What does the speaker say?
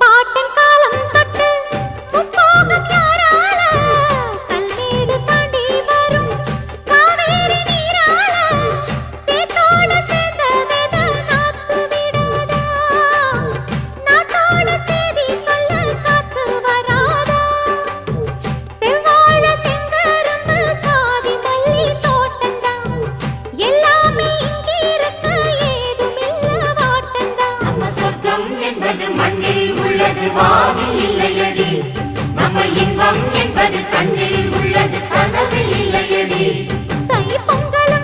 பாட்டின் காலம் தொட்டு முப்பாகம் என்பது மண்ணில் உள்ளது வாதி இல்லையடி. நம்ம இன்பம் என்பது கண்ணில்